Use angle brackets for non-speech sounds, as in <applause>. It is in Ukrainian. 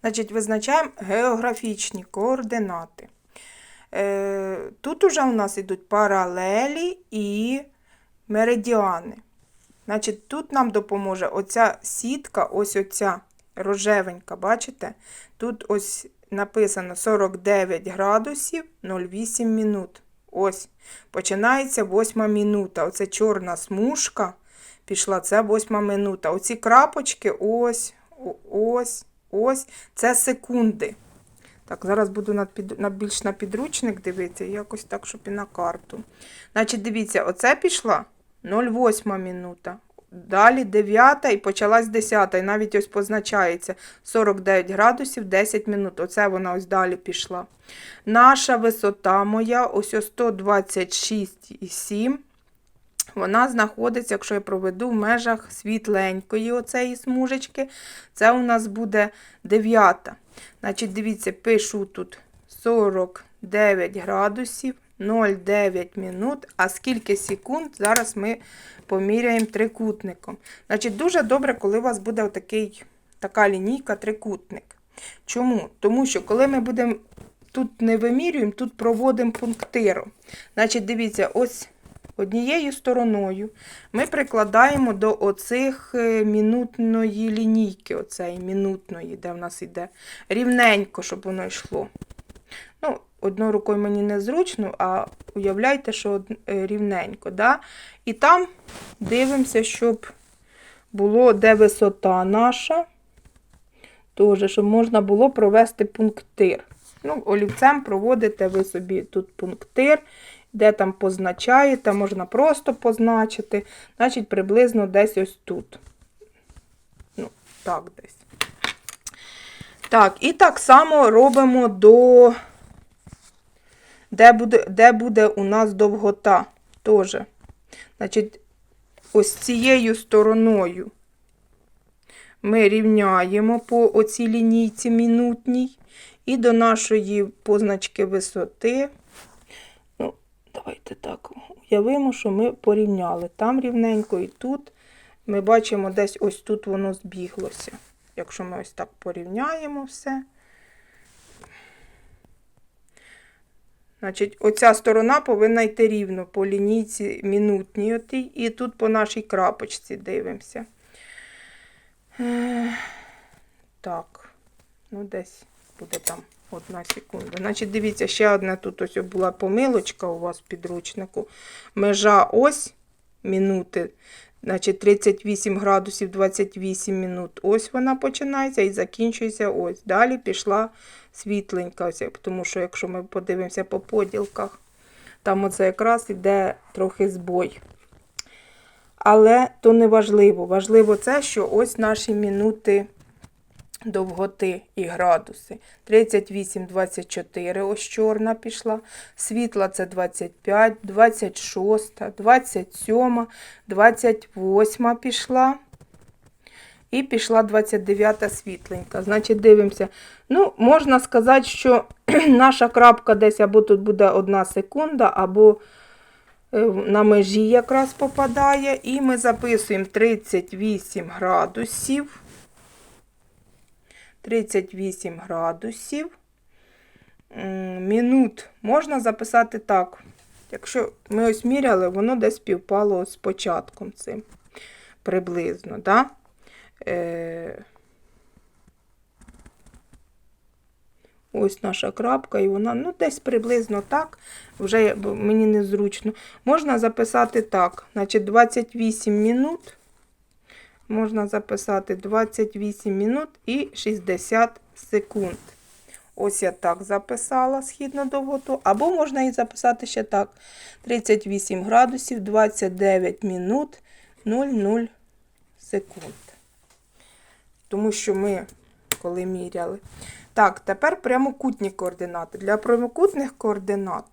Значить, визначаємо географічні координати. Е, Тут уже у нас йдуть паралелі і меридіани. Значить, тут нам допоможе оця сітка, ось оця рожевенька, бачите? Тут ось написано 49 градусів 08 минут. Ось. Починається восьма минута. Оце чорна смужка пішла, це восьма минута. Оці крапочки, ось, ось, ось, це секунди. Так, зараз буду на, під, на більш на підручник дивитися, якось так, щоб і на карту. Значить, дивіться, оце пішла 0,8 минута. Далі 9 і почалась 10. І навіть ось позначається 49 градусів 10 минут. Оце вона ось далі пішла. Наша висота моя, ось ось 126,7. Вона знаходиться, якщо я проведу в межах світленької оцеї смужечки, це у нас буде 9. Значить, дивіться, пишу тут 49 градусів, 0,9 минут, а скільки секунд, зараз ми поміряємо трикутником. Значить, дуже добре, коли у вас буде отакий, така лінійка трикутник. Чому? Тому що коли ми будемо тут не вимірюємо, тут проводимо пунктиром. Значить, дивіться, ось однією стороною ми прикладаємо до оцих е, мінутної лінійки, оцеї мінутної, де в нас йде, рівненько, щоб воно йшло. Ну, одною рукою мені незручно, а уявляйте, що е, рівненько. Да? І там дивимося, щоб було де висота наша, теж, щоб можна було провести пунктир. Ну, олівцем проводите ви собі тут пунктир, де там позначаєте, можна просто позначити, значить, приблизно десь ось тут. Ну, так десь. Так, і так само робимо до, де буде, де буде у нас довгота. Теж. Значить, ось цією стороною ми рівняємо по оцій лінійці мінутній. І до нашої позначки висоти. Давайте так уявимо, що ми порівняли. Там рівненько і тут. Ми бачимо, десь ось тут воно збіглося. Якщо ми ось так порівняємо все. Значить, оця сторона повинна йти рівно по лінійці мінутній отій, і тут по нашій крапочці дивимося. Так, ну десь буде там одна секунда. Значить, дивіться, ще одна тут ось була помилочка у вас в підручнику. Межа ось минути. Значить, 38 градусів 28 минут. Ось вона починається і закінчується ось. Далі пішла світленька. Ось, тому що, якщо ми подивимося по поділках, там оце якраз іде трохи збой. Але то не важливо. Важливо це, що ось наші минути довготи і градуси. 38, 24, ось чорна пішла. Світла це 25, 26, 27, 28 пішла. І пішла 29-та світленька. Значить, дивимося. Ну, можна сказати, що <clears throat> наша крапка десь або тут буде одна секунда, або е, на межі якраз попадає. І ми записуємо 38 градусів. 38 градусів. Мінут можна записати так. Якщо ми ось міряли, воно десь співпало з початком цим приблизно. Да? Е... Ось наша крапка, і вона ну, десь приблизно так. Вже мені незручно. Можна записати так. Значить, 28 минут. Можна записати 28 минут і 60 секунд. Ось я так записала східну довготу. Або можна і записати ще так: 38 градусів, 29 минут 00 секунд. Тому що ми, коли міряли. Так, тепер прямокутні координати. Для прямокутних координат